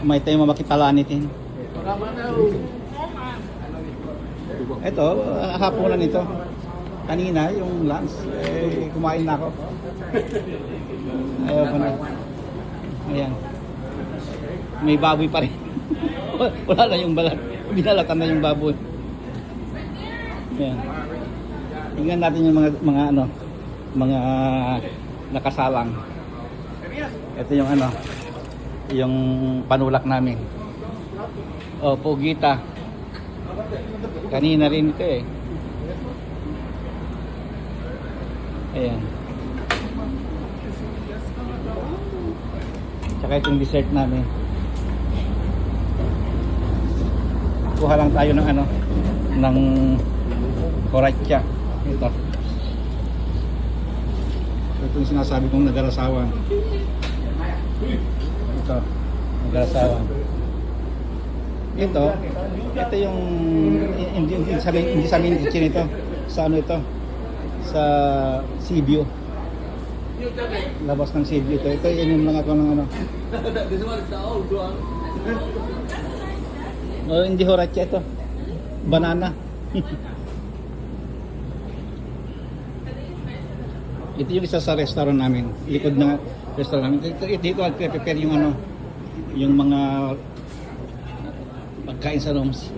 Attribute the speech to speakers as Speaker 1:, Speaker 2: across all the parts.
Speaker 1: May tayo mamakipalanitin. Ito, hapunan ito. Kanina, yung lunch, eh, kumain na ako. Ayaw ko na. Ayan. May baboy pa rin. Wala na yung balat. Binalatan na yung baboy. Ayan. Tingnan natin yung mga mga ano, mga nakasalang. Ito yung ano, yung panulak namin. Oh, Pugita. Kanina rin ito eh. Ayan. Tsaka itong dessert namin. Kuha lang tayo ng ano, ng koratya. Ito. Ito yung sinasabi kong nagarasawan. Ito, nagarasawan. Ito, ito yung hindi, hindi sa hindi sa main kitchen ito. Sa ano ito? Sa Sibio. Labas ng Sibio ito. Ito yun yung mga ko ng ano. Oh, hindi horacha ito. Banana. ito yung isa sa restaurant namin. Likod ng restaurant namin. Ito, ito, dito nagpe-prepare yung ano, yung mga pagkain sa rooms.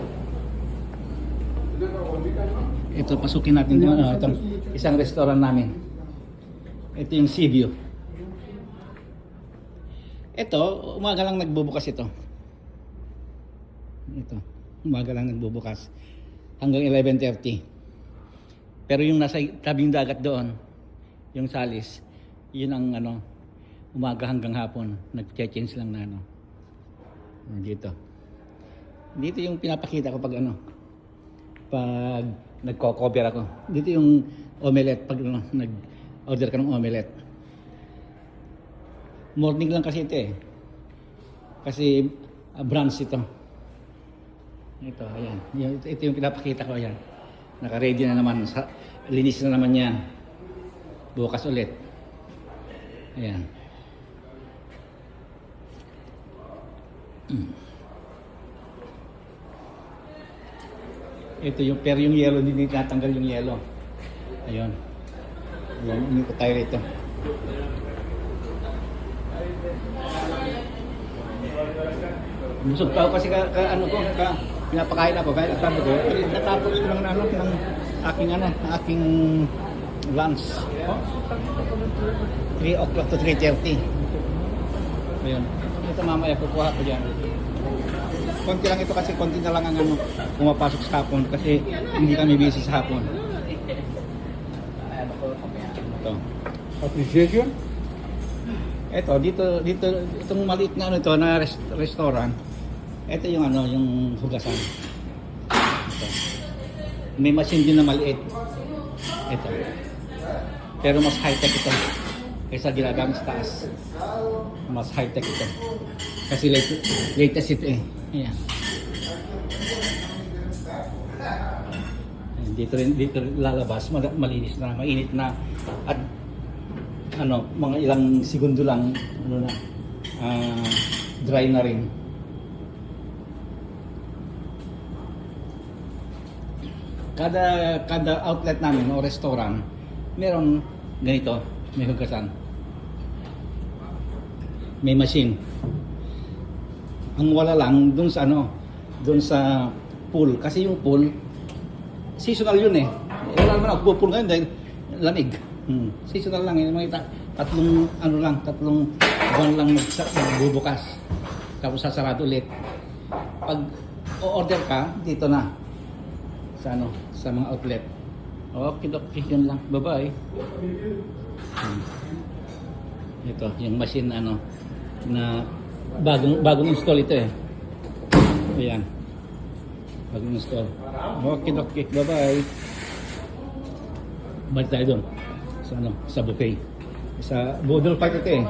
Speaker 1: Ito, pasukin natin yung ano, itong isang restaurant namin. Ito yung Sibio. Ito, umaga lang nagbubukas ito. Ito, umaga lang nagbubukas. Hanggang 11.30. Pero yung nasa tabing dagat doon, yung salis, yun ang ano, umaga hanggang hapon. Nag-change lang na ano. Dito. Dito yung pinapakita ko pag ano, pag nagko-cover ako. Dito yung omelette, pag ano, nag-order ka ng omelette. Morning lang kasi ito eh. Kasi uh, brunch ito. Ito, ayan. Yan, Ito, yung pinapakita ko, ayan. Naka-ready na naman. Linis na naman yan. Bukas ulit. Ayan. Ito yung, pero yung yellow, hindi tinatanggal yung yellow. Ayun. Ayan, umikot tayo rito. Busog pa ako kasi ka, ka ano ko, ka, pinapakain ako. Kaya sabi ko, "Eh, natapos ko ng ano, ng aking ano, aking lunch. 3 o'clock to 3.30. Ayun. Ito mamaya kukuha ko dyan. Konti lang ito kasi konti na lang ang ano, pumapasok sa hapon kasi hindi kami busy sa hapon. Ito.
Speaker 2: Appreciation?
Speaker 1: Ito, dito, dito, itong maliit na ano ito, na rest- restaurant, ito yung ano, yung hugasan. Ito. May machine din na maliit. Ito. Pero mas high-tech ito. Kaysa ginagamit sa taas. Mas high-tech ito. Kasi late, latest ito eh. Ayan. Dito rin, dito rin lalabas, mal- malinis na, mainit na. At ano, mga ilang segundo lang, ano na, ah, dry na rin. Kada kada outlet namin o restaurant, meron ganito, may hugasan. May machine. Ang wala lang dun sa ano, dun sa pool kasi yung pool seasonal yun eh. Wala naman ako pool ngayon dahil lamig. Hmm. Seasonal lang yun. Mga ta- tatlong ano lang, tatlong buwan lang magbubukas. Tapos sasarado ulit. Pag o-order ka, dito na. Sa ano, sa mga outlet. Okay, okay, yun lang. Bye-bye. Hmm. Ito, yung machine ano, na bagong bagong install ito eh. Ayan. Bagong install. Okay, okay. Bye-bye. Balik tayo doon. Sa ano, sa buffet. Sa Budol Park ito eh.